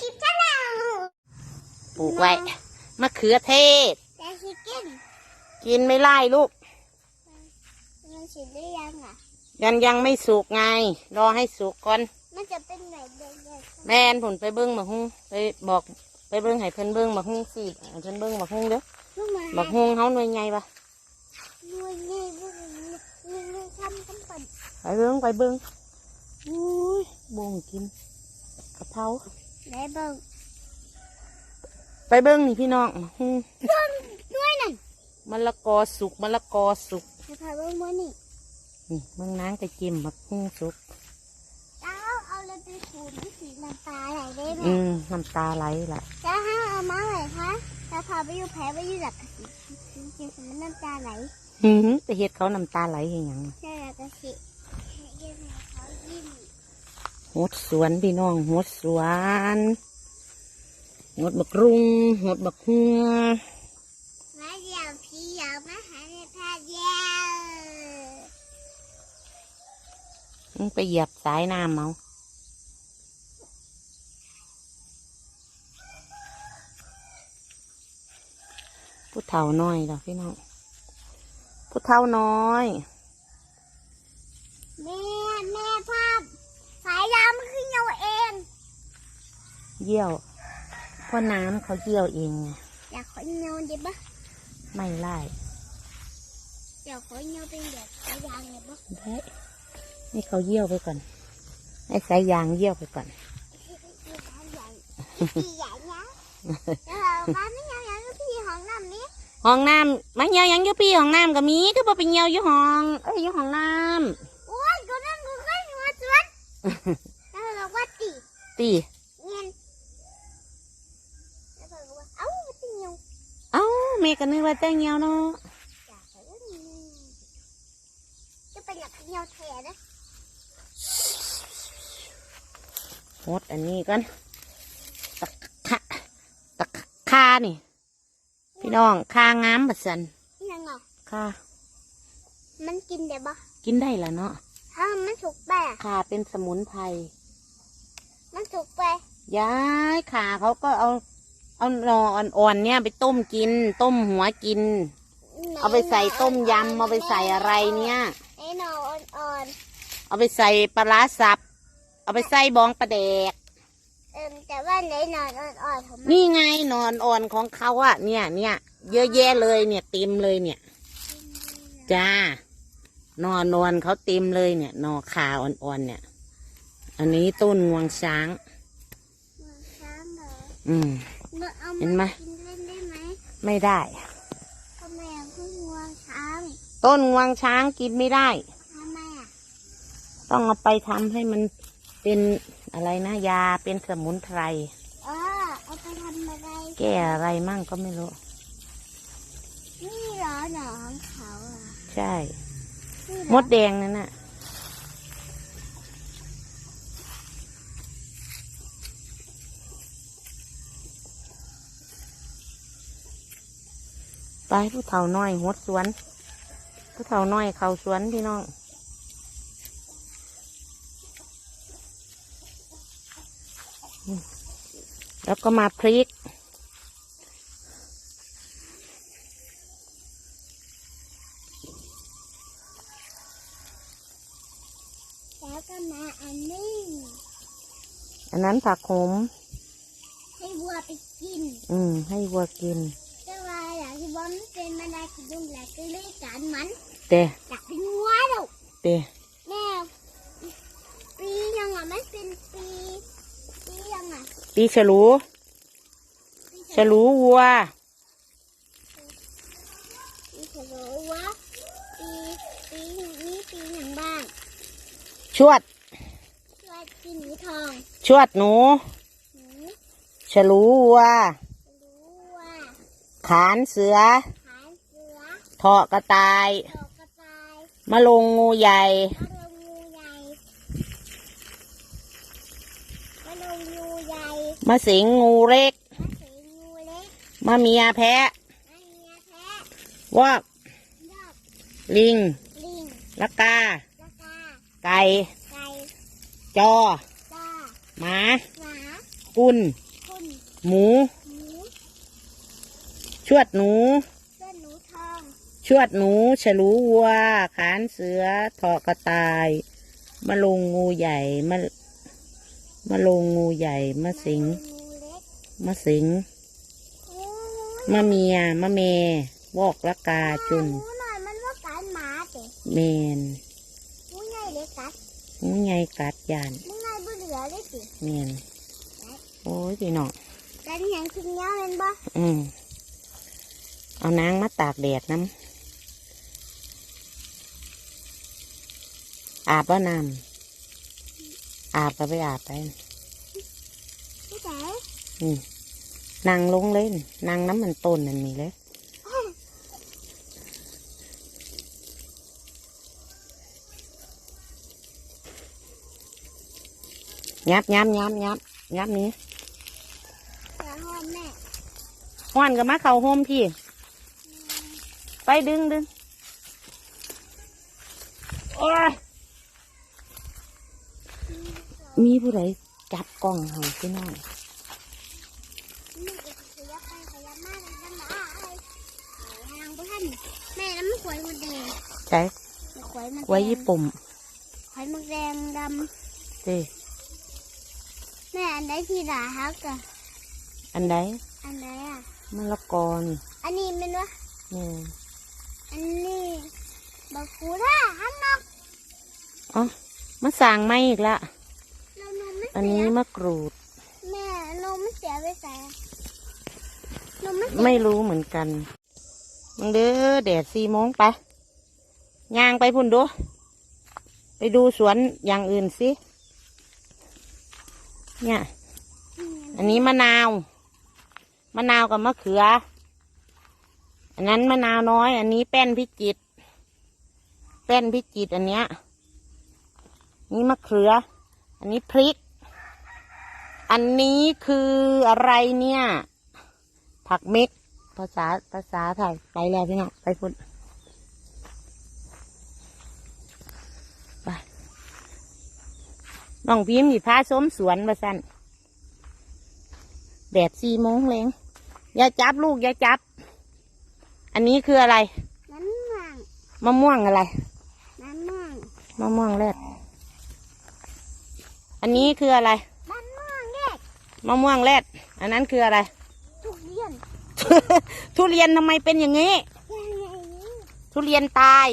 คลิปฉันแล้วปลูกไว้มะเขือเทศ แต่ชิคกินกินไม่ไล่ลูก มันสิได้ยังอะ ยังยังไม่สุกไง รอให้สุกก่อน มันจะเป็นแบบเด็กแม่นผุนไปเบิ้งบักฮุ้งไปบอกไปเบิ้งให้เพิ่นเบิ้งบักฮุ้งสิให้เพิ่นเบิ้งบักฮุ้งเด้อๆลูกหมาบักฮุ้งเฮาหน่วยใหญ่ปะหน่วยใหญ่ลูกนี่นี่ทำกันปั่นไปเบิ้งไปเบิ้งอุ้ยบ่งกินกะเพรา ได้เบิ่งไปเบิ้งนี่พี่น้องบักฮุ้งต้นด้วยนั่นมะละกอสุกมะละกอสุกจะพาเบิ่งว่านี่นี่เมืองนางกะจิ้มบักฮุ้งสุกเอาเอาเลยไปขูดที่สีน้ำตาไหลได้ไหมอืมน้ำตาไหลละจะให้เอามาไหนคะจะพาไปอยู่แผลไปอยู่หลักจริงๆมันน้ำตาไหลหืมไปเฮ็ดเขาน้ำตาไหลเห็นหยัง ใช่แล้วก็สิยิ้มให้เขายิ้ม หดสวนพี่น้องหดสวนหดบักรุงหดบักฮัวมาเดี๋ยวพี่อยากมาหาในพาเดียวมึงไปเหยียบสายน้ำเมาผู้เฒ่าน้อยดอกพี่น้องผู้เฒ่าน้อย แม่แม่ภาพสายยาวมันขึ้นเอาเอง เยี่ยวเพราะน้ำเขาเยี่ยวเองไงอยากขอเงาดิบะไม่ไล่อยากขอเงาเป็นแบบสายยางเลยบะได้นี่เขาเยี่ยวไปก่อนให้สายยางเยี่ยวไปก่อนสายยางพี่ใหญ่นะเออมาไม่ยาวอย่างพี่ห้องน้ำนี้ห้องน้ำมาเยี่ยวหยังอยู่พี่ห้องน้ำก็มีก็บ่ไปเยี่ยวอยู่ห้องเอ้ยอยู่ห้องน้โอ้ยก็นั่งก็ขึ้นหัวสวนแล้วเราบอกว่าตีำตี เงี้ยแล้วเราบอกว่าเอ้าตีเงา เอ้าแม่ก็นึกว่าจะเยี่ยวเนาะอยากไปแล้วนี่จะเป็นอยากเงาแทนนะหดอันนี้กันตะขะตะคานี่ พี่น้องคางามบัดสันยังไงคามันกินได้ปะกินได้ละเนาะถ้ามันสุกไปอะคาเป็นสมุนไพรมันสุกไปย้ายขาเขาก็เอา เอาหนออ่อนๆเนี่ยไปต้มกิน ต้มหัวกิน เอาไปใส่ต้มยำเอาไปใส่อะไรเนี่ยไอ้หนออ่อนเอาไปใส่ปลาร้าสับ เอาไปใส่บองปลาแดกๆเอิมแต่ว่าไหนหนอนอ่อนๆของมันนี่ไงหนอนอ่อนของเขาอะเนี่ยเนี่ยเยอะแยะเลยเนี่ยเต็มเลยเนี่ยจ้าหนอนนอนเขาเต็มเลยเนี่ยหนอขาอ่อนๆเนี่ย อันนี้ต้นงวงช้างมันช้างเหรออืม เราเอาเห็นไหมมากินเล่นได้ไหมไม่ได้ทำไมอะเพิ่งงวงช้างต้นงวงช้างกินไม่ได้ทำไมอะต้องเอาไปทำให้มันเป็นอะไรนะยาเป็นสมุนไพรเออเอาไปทำอะไรแก้อะไรมั่งก็ไม่รู้นี่เหรอหนอของเขาอะใช่นี่เหรอมดแดงนั่นน่ะ ไปผู้เฒ่าน้อยหดสวน ผู้เฒ่าน้อยเขาสวนพี่น้องอืมแล้วก็มาพริก แล้วก็มาอันนี้ อันนั้นผักขม ให้วัวไปกิน อืม ให้วัวกิน แต่ว่าอยากที่บอ ลมันเป็นมันได้คือดุงแหลกก็เลยการมันเตะอยากเป็นวัวลูกเตะแม่ปียังอะไม่เป็นปีปียังอะปีฉลูปีฉลูวัวปีฉลูวะปีปีนี้ปีหนังบ้านชวดว่าปีหนูทองชวดหนูหนูฉลูวัวรู้ว่าขานเสือหางเสือเถาะกระต่าย ดอกกระต่ายมะลงงูใหญ่ มะลงงูใหญ่มะลงงูใหญ่มะสิงงูเล็ก มะสีงูเล็กมะเมียแพะมะเมียแพะวอกยอดลิงลิงละกา ละกาไก่ ไก่จอ ปลาหมา หมาคกุลคุณหมู หมู ชวดหนูเส้นหนูทอง ชวดหนูฉลูวัว ขานเสือเถอกกระต่ายมะลงงูใหญ่มะมะลงงูใหญ่มะสิงงูเล็กมะสิงงูมะเมียมะเมวอกละกาจุนงูหน่อยมันว่าการหมาเด็เมนงูใหญ่เล็กกัดงูไงกัดยานงูใหญ่บ่เหลือได้สิเมนโอ้ยพี่น้องกันอย่างชิ้นเนี้ยเป็นบ่อืมเอานางมาตากแดดน้ำ อาบว่าน้ำอาบก็ไปอาบไปพี่แจ๋อืมนางลงเลยนางน้ำมันต้นนั่นนี่เลยยับยับยับยับยับนี้แต่ห้องแม่ห้อนกับมาเขาโฮมพี่ ไปดึงดึงโอ้ย มีผู้ใดจับกล้องให้พี่น้องนี่ก็ขยับไปขยับมาแล้วกันนะไอ้ทางบ่ทันแม่น้ำมันขวยมันแดงใจขวยมันแดงไว้ญี่ปุ่มขวยมันแดงดเด้ำแม่อันใดที่ด่าฮักอะอันใดอันใดอะมะละกอนี่อันนี้เป็นวะนี่อันนี้บักกูท่าฮันนกอ๋อมาสั่งไม่อีกละเรานมไม่ อันเสีนี้ยมะกรูด แม่นมไม่เสียไปใส่นมไม่เสียไม่รู้เหมือนกันมึงเด้อแดดสี่โมงไปย่างไปพุ่นดู ไปดูสวนอย่างอื่นสิเนี่ย อันนี้มะนาว มะนาวกับมะเขือ อันนั้นมะนาวน้อย อันนี้แป้นพิจิตรแป้นพิจิตรอันเนี้ย นี่มะเขือ อันนี้พริก อันนี้คืออะไรเนี่ย ผักเม็ก ภาษาภาษาไทยไปแล้วพี่น้องไปพุ่นไปน้องพิมพ์นี่พาส้มสวนมาสั่นแดดสี่โมงเลงอย่าจับลูกอย่าจับ อันนี้คืออะไรน้ำม่วงมะม่วงอะไรน้ำม่วงมะม่วงแรดอันนี้คืออะไรน้ำม่วงเด็ก มะม่วงแรดอันนั้นคืออะไร ทุกเรียน ทุเรียนทำไมเป็นอย่างนี้ยังไงนี่ทุเรียนตาย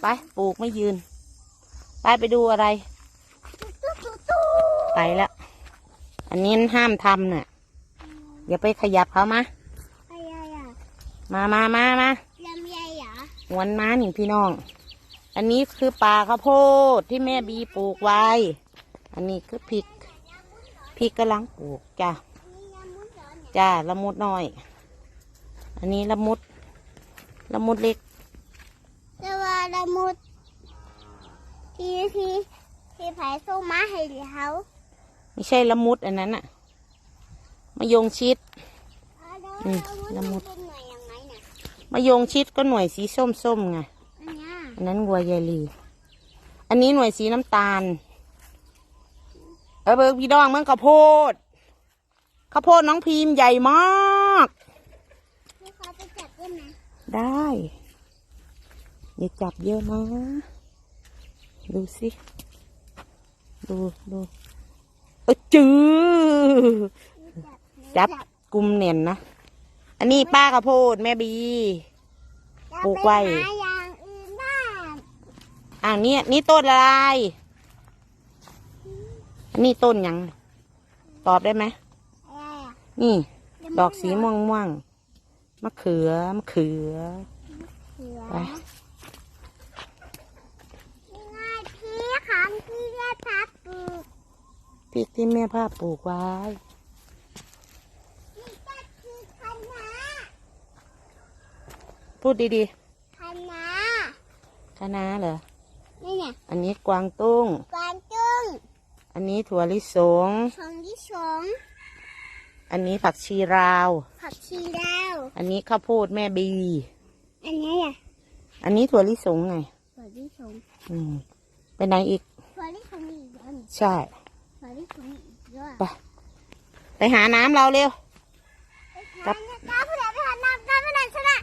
ไปปลูกไม่ยืน ไปไปดูอะไรตุ๊ตุ๊ตุ๊ตุ๊ไปแล้ว อันนี้ห้ามทำน่ะอย่าไปขยับเขามาอะไรอะมามามามาลำไยเหรอหวนมาหนิพี่น้อง อันนี้คือป่าข้าวโพดที่แม่บีปลูกไว้ อันนี้คือพริกพ ริกกำลังปลูกจ้ะนี่ยำมุ้นเหรอเนี่ยจ้าละมุดน้อย อันนี้ละมุดละมุดเล็กแต่ว่าละมุด ที่ที่ที่ไผ่ส่งมาให้เขาไม่ใช่ละมุดอันนั้นอะมะยงชิดอ่าแล้วอืมละละมุมุดดเป็นหน่วยยังไงเนี่ยมะยงชิดก็หน่วยสีส้มๆไงอันเนี้ยอันนั้นวัวยายลี อันนี้หน่วยสีน้ำตาล เออเบิกพี่ดองเมืองข้าวโพดข้าวโพดน้องพีมใหญ่มากพี่เขาไปจับได้ไหมได้อย่าจับเยอะนะ ดูสิ ดูดูเออจือจับกลุ่มเน่นนะ อันนี้ป้าข้าวโพดแม่บีปลูกไว้จะปหาอย่างอื่นบ้างอ่านี่นี่ต้นอะไรอั นนี้ต้นหยัง ตอบได้ไหมอะไรอะนี่ ดอกสีม่วงม่วงๆมะเขือ มะเขือเสือไปนี่ไงพี่ของพี่เรียกพับปลูกพริกที่แม่ภาพปลูกไว้นี่ก็คือคณะพูดดีคณะๆคะน้าเหรอนี่เนี่ย อันนี้กวางตุ้งกวางตุ้ง อันนี้ถั่วลิสงชงที่สองอันนี้ผักชีราว ผักชีดาว อันนี้ข้าวโพดแม่บี อันนี้อะ อันนี้ถั่วลิสงไง ถั่วที่สองอืมไปไหนอีก ถั่วที่สองอีกเยอะใช่ ถั่วที่สองอีกเยอะไปไปหาน้ำเราเร็วกับกาผู้ใดไปหาน้ำกาผู้ใดชนะ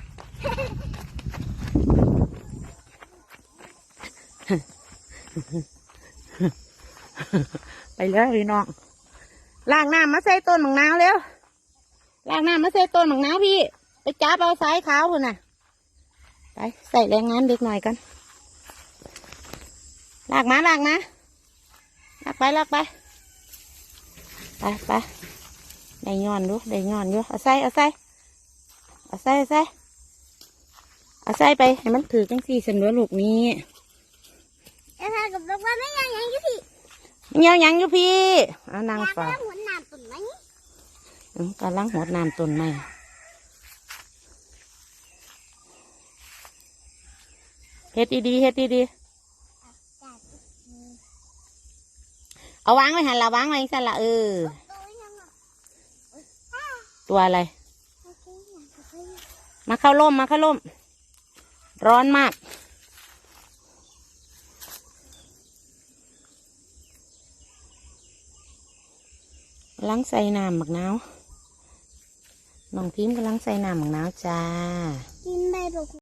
ไปเลยพี่น้องลางน้ำมาใส่ต้นหมังนาวเร็วลางน้ำมาใส่ต้นหมังนาวพี่ ไปจับเอาสายขาวคนน่ะ ไปใส่แรงงานเด็กหน่อยกันลากมาลากมาลากไปลากไปไปไปได้ย้อนดูได้ย้อนอยู่เอาใส่เอาใส่เอาใส่เอาใส่เอาใส่ไปให้มันถือจังสี่สันวลูกนี้เอ้ยกับบอกว่าไม่ยังยังยู่พี่ เงี้ยวหยังอยู่พี่เอานางอยากฝ่าได้หัวน้ำตุ่นไหมอืมกำลังหดน้ำต้นไม้เฮ็ดดีๆเฮ็ดดีๆเอาวางไว้หันละวางไว้สั่นละเออ ตัวอะไร มาเข้าร่มมาเข้าร่ม ร้อนมากกำลังใส่น้ำหมักนาวน้องพิมพ์กำลังใส่น้ำหมักนาวจ้า กินใบบอก